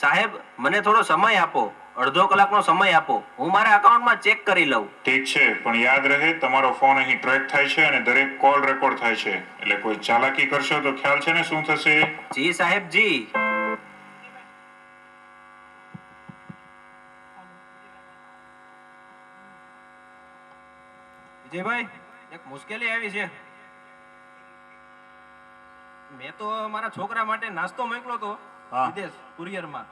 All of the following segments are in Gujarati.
સાહેબ મને થોડો સમય આપો. અડધો કલાકનો સમય આપો. હું મારા અકાઉન્ટમાં ચેક કરી લઉં. ઠીક છે પણ યાદ રહે તમારો ફોન અહીં ટ્રેક થાય છે અને દરેક કોલ રેકોર્ડ થાય છે. એટલે કોઈ ચાલાકી કરશો તો ખ્યાલ છે ને શું થશે? જી સાહેબ જી. વિજયભાઈ એક મુશ્કેલી આવી છે. મેં તો મારા છોકરા માટે નાસ્તો મોકલો તો. વિદેશ કુરિયરમાં.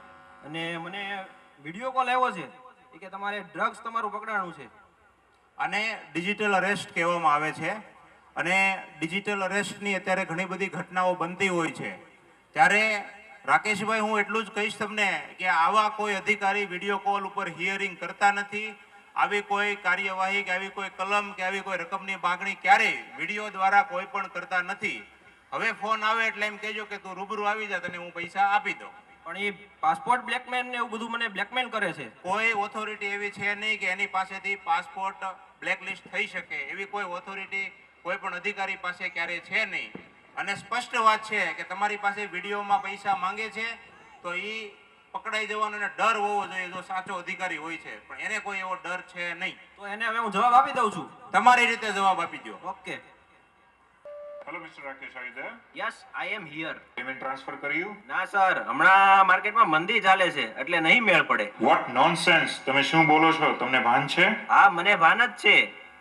અને મને વીડિયો કોલ આવ્યો છે એ કે તમારે ડ્રગ્સ તમારું પકડાણું છે. અને ડિજિટલ અરેસ્ટ કહેવામાં આવે છે. અને ડિજિટલ અરેસ્ટની અત્યારે ઘણી બધી ઘટનાઓ બનતી હોય છે. ત્યારે રાકેશભાઈ હું એટલું જ કહીશ તમને કે આવા કોઈ અધિકારી વીડિયો કોલ ઉપર હિયરિંગ કરતા નથી. આવી કોઈ કાર્યવાહી કે આવી કોઈ કલમ કે આવી કોઈ રકમની માગણી ક્યારેય વીડિયો દ્વારા કોઈ પણ કરતા નથી. હવે ફોન આવે એટલે એમ કહેજો કે તું રૂબરૂ આવી જા તને હું પૈસા આપી દઉં. પણ એ પાસપોર્ટ બ્લેકમેન ને એવું બધું મને બ્લેકમેન કરે છે. કોઈ ઓથોરિટી એવી છે નહીં કે એની પાસેથી પાસપોર્ટ બ્લેકલિસ્ટ થઈ શકે. એવી કોઈ ઓથોરિટી કોઈ પણ અધિકારી પાસે ક્યારે છે નહીં. અને સ્પષ્ટ વાત છે કે તમારી પાસે વિડીયોમાં પૈસા માંગે છે તો એ પકડાઈ જવાનો એને ડર હોવો જોઈએ જો સાચો અધિકારી હોય છે. પણ એને કોઈ એવો ડર છે નહીં. તો એને હવે હું જવાબ આપી દઉં છું. તમારી રીતે જવાબ આપી દો okay. Hello mister Rakesh are you there yes I am here payment transfer કર્યું ના સર. હમણાં માર્કેટમાં મંદી ચાલે છે એટલે નહીં મેળ પડે. વોટ નોનસેન્સ તમે શું બોલો છો? તમને ભાન છે? હા મને ભાન જ છે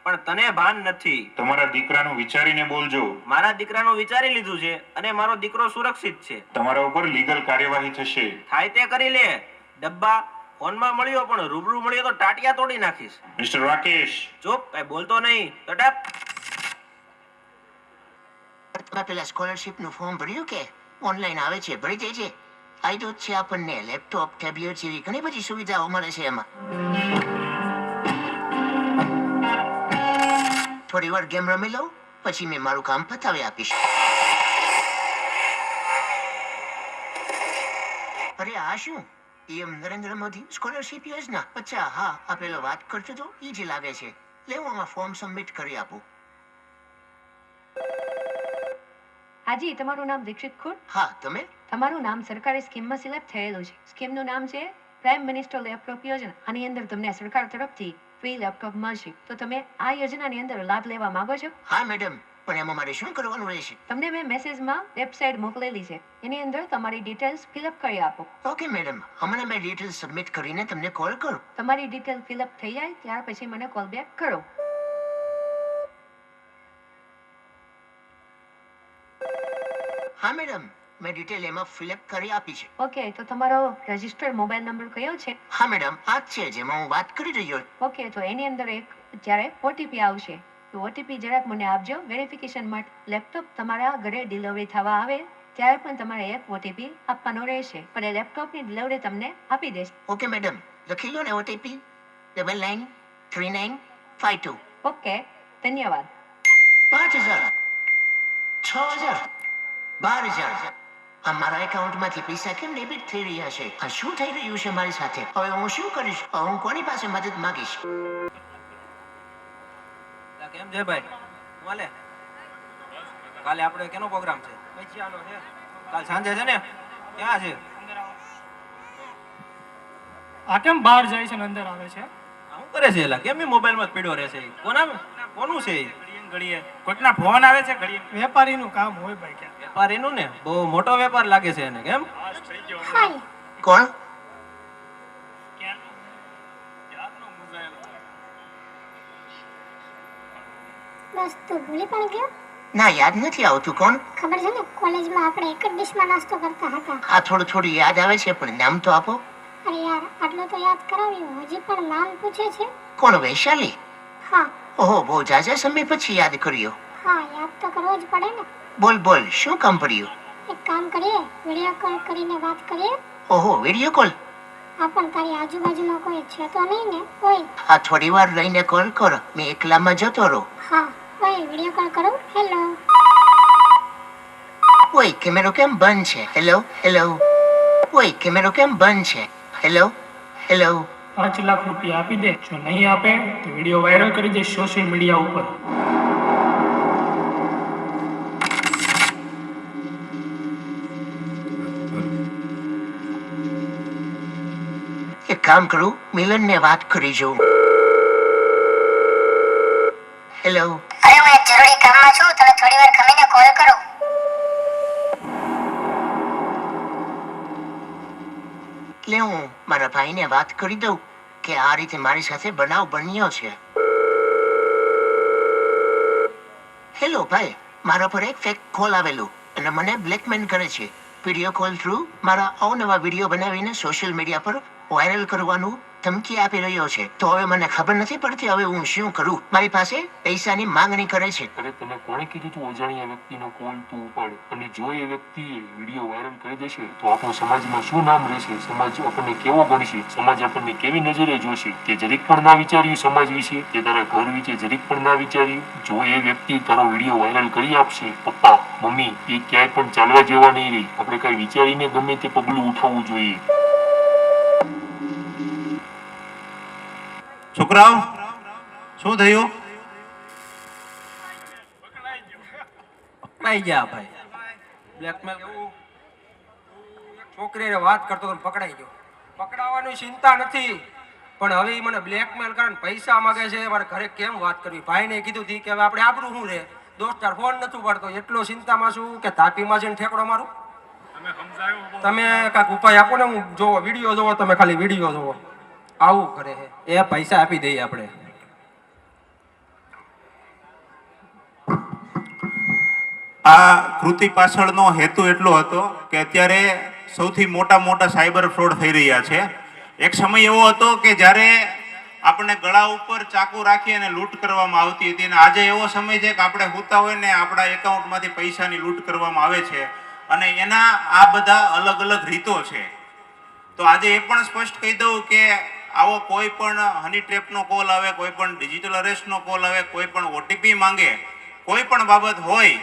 પણ તને ભાન નથી. તમારા દીકરાનું વિચારીને બોલજો. મારા દીકરાનું વિચારી લીધું છે અને મારો દીકરો સુરક્ષિત છે. તમારા ઉપર લીગલ કાર્યવાહી થશે. થાય તે કરી લે. ડબ્બા ફોનમાં મળ્યો પણ રૂબરૂ મળ્યો તો ટાટિયા તોડી નાખીશ. મિસ્ટર રાકેશ ચૂપ કઈ બોલતો નહીં. તો ટપ પેલા સ્કોલરશિપનું ફોર્મ ભર્યું કે ઓનલાઈન આવે છે ભરી દેજે ફાયદો જ છે આપણને લેપટોપ ટેબ્લેટ જેવી ઘણી બધી સુવિધાઓ મળે છે એમાં થોડી વાર ગેમ રમી લઉં પછી મેં મારું કામ પતાવી આપીશ અરે આ શું પીએમ નરેન્દ્ર મોદી સ્કોલરશિપ યોજના અચ્છા હા આ પેલો વાત કરતો તો એ જ લાગે છે લેવું આમાં ફોર્મ સબમિટ કરી આપું હાજી તમારું નામ દીક્ષિત ખુર? હા તમે? તમારું નામ સરકારી સ્કીમમાં સિલેક્ટ થયેલું છે. સ્કીમનું નામ છે પ્રાઇમ મિનિસ્ટર લેપટોપ યોજના આની અંદર તમને સરકાર તરફથી ફ્રી લેપટોપ મળશે. તો તમે આ યોજનાની અંદર લાભ લેવા માંગો છો? હા મેડમ પણ એમાં મારે શું કરવાનું રહેશે? તમને મેં મેસેજમાં વેબસાઇટ મોકલેલી છે. એની અંદર તમારી ડિટેલ્સ ફિલઅપ કરી આપો. ઓકે મેડમ હમણાં મેં ડિટેલ્સ સબમિટ કરીને તમને કોલ કરું. તમારી ડિટેલ ફિલઅપ થઈ જાય ત્યાર પછી મને કોલ બેક કરો. હા મેડમ. મેં ડિટેલ એમાં ફિલઅપ કરી આપી છે. ઓકે તો તમારો રજિસ્ટર્ડ મોબાઈલ નંબર કયો છે? હા મેડમ આ જ છે જેમાં હું વાત કરી રહ્યો છું. ઓકે તો એની અંદર એક જ્યારે ઓટીપી આવશે તો ઓટીપી જરાક મને આપજો. વેરિફિકેશન માટે લેપટોપ તમારા ઘરે ડિલિવરી થવા આવે ત્યારે પણ તમારે એક ઓટીપી આપવાનો રહેશે. પણ એ લેપટોપની ડિલિવરી તમને આપી દેશે. Okay madam. લખી લો ને OTP double nine three nine five two okay ધન્યવાદ. પાંચ હજાર છ હજાર. બાર હજાર આ મારા એકાઉન્ટમાંથી પૈસા કેમ ડેબિટ થઈ રહ્યા છે? આ શું થઈ રહ્યું છે મારી સાથે? હવે હું શું કરીશ? હું કોની પાસે મદદ માંગીશ? કેમ છે ભાઈ? હું કાલે આપણે કેનો પ્રોગ્રામ છે? પૈસાનો છે. કાલ સાંજે છે ને? ક્યાં છે? આ કેમ બહાર જાય છે ને અંદર આવે છે? આ શું કરે છે એલા કેમ એ મોબાઈલમાં જ પીડ્યો રહેશે ઈ? કોના કોનું છે ઈ? ઘડીએ કોઈકના ફોન આવે છે ઘડીએ વેપારીનું કામ હોય ભાઈ ક્યાં. વેપાર ને? બહુ મોટો વેપાર લાગે છે એને કેમ? કોણ? બસ તું ભૂલી પણ ગયો? ના યાદ નથી આવતું. કોણ? ખબર છે ને કોલેજમાં આપણે એક જ ડિશમાં નાસ્તો કરતા હતા. આ થોડું થોડું યાદ આવે છે પણ નામ તો આપો. અરે યાર આટલું તો યાદ કરાવ્યું. હજી પણ નામ પૂછે છે. કોણ વૈશાલી? હા. ઓહો બહુ જાજા સમય પછી યાદ કર્યો. હા યાદ તો કરવો જ પડે ને. બોલ બોલ શું કામ પડ્યું એક કામ કરીએ વિડિયો કોલ કરીને વાત કરીએ. ઓહો વીડિયો કોલ હા પણ તારી આજુબાજુમાં કોઈ છે તો નહીં ને કોઈ આ થોડી વાર રહીને કોલ કરો મેં એકલામાં જતો રહું. હા કોઈ વીડિયો કોલ કરું. હેલો ઓય કેમેરો કેમ બંધ છે? હેલો હેલો ઓય કેમેરો કેમ બંધ છે? હેલો હેલો પાંચ લાખ રૂપિયા આપી દે. જો નહીં આપે, તો વીડિયો વાયરલ કરી દે સોશિયલ મીડિયા ઉપર. એક કામ કરું, મિલનને વાત કરી જોઉં. હેલો એટલે હું મારા ભાઈને વાત કરી દઉં કે આ રીતે મારી સાથે બનાવ બન્યો છે. હેલો ભાઈ. મારા પર એક ફેક કોલ આવેલું અને મને બ્લેકમેન કરે છે. વીડિયો કોલ થ્રુ મારા અવનવા વીડિયો બનાવીને સોશિયલ મીડિયા પર વાયરલ કરવાનું ધમકી આપી રહ્યો છે. તો હવે મને ખબર નથી પડતી હવે હું શું કરું? મારી પાસે પૈસાની માંગણી કરે છે. અરે તને કોણે કીધું તું અજાણ્યા વ્યક્તિનો કોલ તું ઉપાડ? અને જો એ વ્યક્તિ વીડિયો વાયરલ કરી દેશે, તો આપણું સમાજમાં શું નામ રહેશે? સમાજ આપણને કેવો ગણશે? સમાજ આપણને કેવી નજરે જોશે? તે જરીક પણ ના વિચાર્યું સમાજ વિશે? તે તારા ઘર વિશે જરીક પણ ના વિચાર્યું? જો એ વ્યક્તિ તારો વીડિયો વાયરલ કરી આપશે, પપ્પા, મમ્મી, એ ક્યાંય પણ ચાલવા જેવા નહીં રહી. આપણે કઈ વિચારીને ગમે તે પગલું ઉઠાવવું જોઈએ. છોકરાઓ શું થયું? પકડાઈ ગયા ભાઈ. બ્લેકમેલ છોકરીને વાત કરતો તો પકડાઈ ગયો. પકડાવાની ચિંતા નથી. પણ હવે મને બ્લેકમેલ કરે પૈસા માંગે છે. મારે ઘરે કેમ વાત કરવી? ભાઈને કીધું હતી કે હવે આપણે આપણું શું રે દોસ્તાર ફોન નથી પડતો એટલો ચિંતામાં છું કે તાપીમાં જઈને ઠેકડો મારું? તમે કાંઈક ઉપાય આપો ને? હું જોવો વીડિયો જોવો તમે ખાલી વીડિયો જોવો. આવું કરે છે. એ પૈસા આપી દઈએ આપણે. આ કૃતિ પાછળનો હેતુ એટલો હતો કે અત્યારે સૌથી મોટા મોટા સાયબર ફ્રોડ થઈ રહ્યા છે. એક સમય એવો હતો કે જ્યારે આપણે ગળા ઉપર ચાકુ રાખી અને લૂંટ કરવામાં આવતી હતી અને આજે એવો સમય છે કે આપણે હોતા હોય ને આપણા એકાઉન્ટમાંથી પૈસાની લૂંટ કરવામાં આવે છે અને એના આ બધા અલગ અલગ રીતો છે. તો આજે એ પણ સ્પષ્ટ કહી દઉં કે આવો કોઈ પણ હની ટ્રેપનો કોલ આવે, કોઈ પણ ડિજિટલ અરેસ્ટનો કોલ આવે, કોઈ પણ ઓટીપી માંગે, કોઈ પણ બાબત હોય,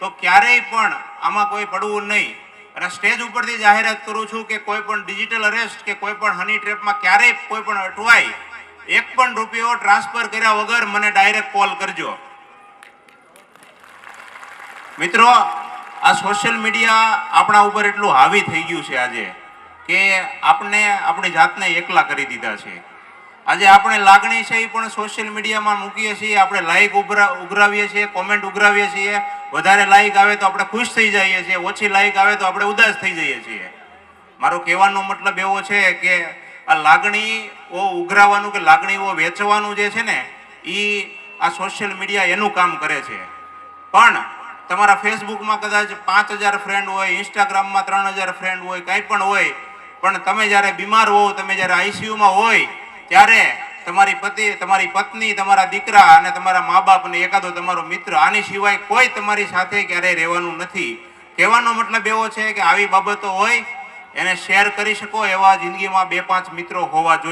તો ક્યારેય પણ આમાં કોઈ પડવું નહીં. અને સ્ટેજ ઉપરથી જાહેરાત કરું છું કે કોઈ પણ ડિજિટલ અરેસ્ટ કે કોઈ પણ હની ટ્રેપમાં ક્યારેય કોઈ પણ અટવાય, એક પણ રૂપિયો ટ્રાન્સફર કર્યા વગર મને ડાયરેક્ટ કોલ કરજો. મિત્રો, આ સોશિયલ મીડિયા આપણા ઉપર એટલું હાવી થઈ ગયું છે આજે. કે આપણે આપણી જાતને એકલા કરી દીધા છે. આજે આપણે લાગણી છે એ પણ સોશિયલ મીડિયામાં મૂકીએ છીએ, આપણે લાઈક ઉભરા ઉઘરાવીએ છીએ કોમેન્ટ ઉઘરાવીએ છીએ. વધારે લાઈક આવે તો આપણે ખુશ થઈ જઈએ છીએ, ઓછી લાઈક આવે તો આપણે ઉદાસ થઈ જઈએ છીએ. મારો કહેવાનો મતલબ એવો છે કે આ લાગણીઓ ઉઘરાવાનું કે લાગણીઓ વેચવાનું જે છે ને એ આ સોશિયલ મીડિયા એનું કામ કરે છે. પણ તમારા ફેસબુકમાં કદાચ પાંચ હજાર ફ્રેન્ડ હોય ઇન્સ્ટાગ્રામમાં ત્રણ હજાર ફ્રેન્ડ હોય, કાંઈ પણ હોય પણ તમે જ્યારે બીમાર હો તમે જ્યારે આઈસીયુમાં હોય, ત્યારે તમારી પતિ, તમારી પત્ની, તમારા દીકરા અને તમારા મા બાપ અને એકાદો તમારો મિત્ર, આની સિવાય કોઈ તમારી સાથે ક્યારેય રહેવાનું નથી. કહેવાનો મતલબ એવો છે કે આવી બાબતો હોય, એને શેર કરી શકો એવા જિંદગીમાં બે પાંચ મિત્રો હોવા જોઈએ.